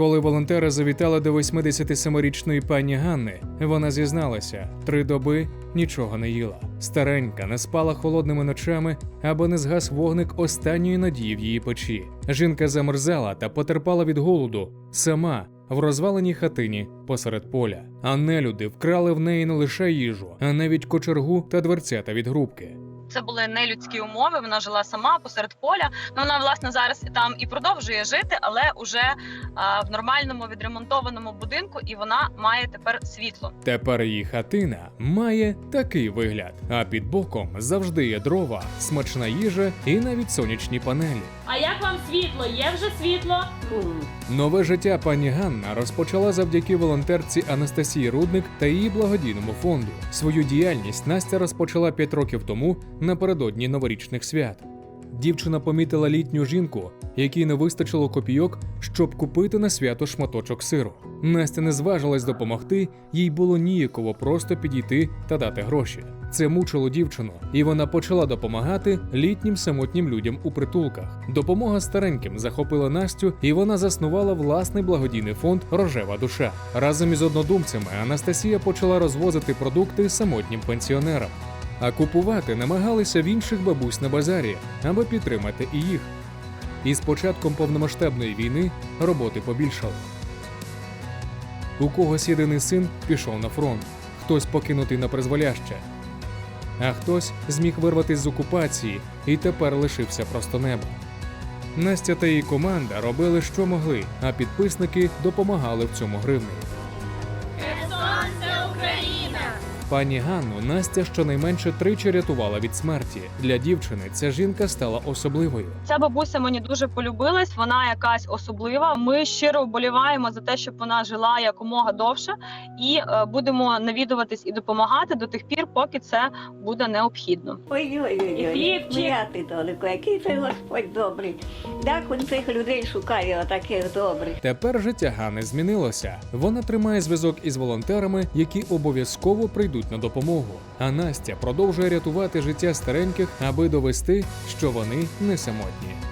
Коли волонтери завітали до 87-річної пані Ганни, вона зізналася, три доби нічого не їла. Старенька не спала холодними ночами, аби не згас вогник останньої надії в її печі. Жінка замерзала та потерпала від голоду сама в розваленій хатині посеред поля. А нелюди вкрали в неї не лише їжу, а навіть кочергу та дверцята від грубки. Це були нелюдські умови. Вона жила сама посеред поля. Ну вона власне зараз і там і продовжує жити, але уже а, в нормальному відремонтованому будинку, і вона має тепер світло. Тепер її хатина має такий вигляд, а під боком завжди є дрова, смачна їжа і навіть сонячні панелі. А як вам світло? Є вже світло? Нове життя пані Ганна розпочала завдяки волонтерці Анастасії Рудник та її благодійному фонду. Свою діяльність Настя розпочала 5 років тому напередодні новорічних свят. Дівчина помітила літню жінку, якій не вистачило копійок, щоб купити на свято шматочок сиру. Настя не зважилась допомогти, їй було ніяково просто підійти та дати гроші. Це мучило дівчину, і вона почала допомагати літнім самотнім людям у притулках. Допомога стареньким захопила Настю, і вона заснувала власний благодійний фонд Рожева душа. Разом із однодумцями Анастасія почала розвозити продукти самотнім пенсіонерам. А купувати намагалися в інших бабусь на базарі, аби підтримати і їх. І з початком повномасштабної війни роботи побільшало. У когось єдиний син пішов на фронт, хтось покинутий на призволяще, а хтось зміг вирватися з окупації і тепер лишився просто неба. Настя та її команда робили, що могли, а підписники допомагали в цьому гривнею. Пані Ганну Настя щонайменше тричі рятувала від смерті. Для дівчини ця жінка стала особливою. Ця бабуся мені дуже полюбилась. Вона якась особлива. Ми щиро вболіваємо за те, щоб вона жила якомога довше, і е, будемо навідуватись і допомагати до тих пір, поки це буде необхідно. Ой-ой-ой, І хлібчик. далеко, який ти Господь добрий. Як він цих людей шукає, отаких добрих. Тепер життя Гани змінилося. Вона тримає зв'язок із волонтерами, які обов'язково прийдуть на допомогу. А Настя продовжує рятувати життя стареньких, аби довести, що вони не самотні.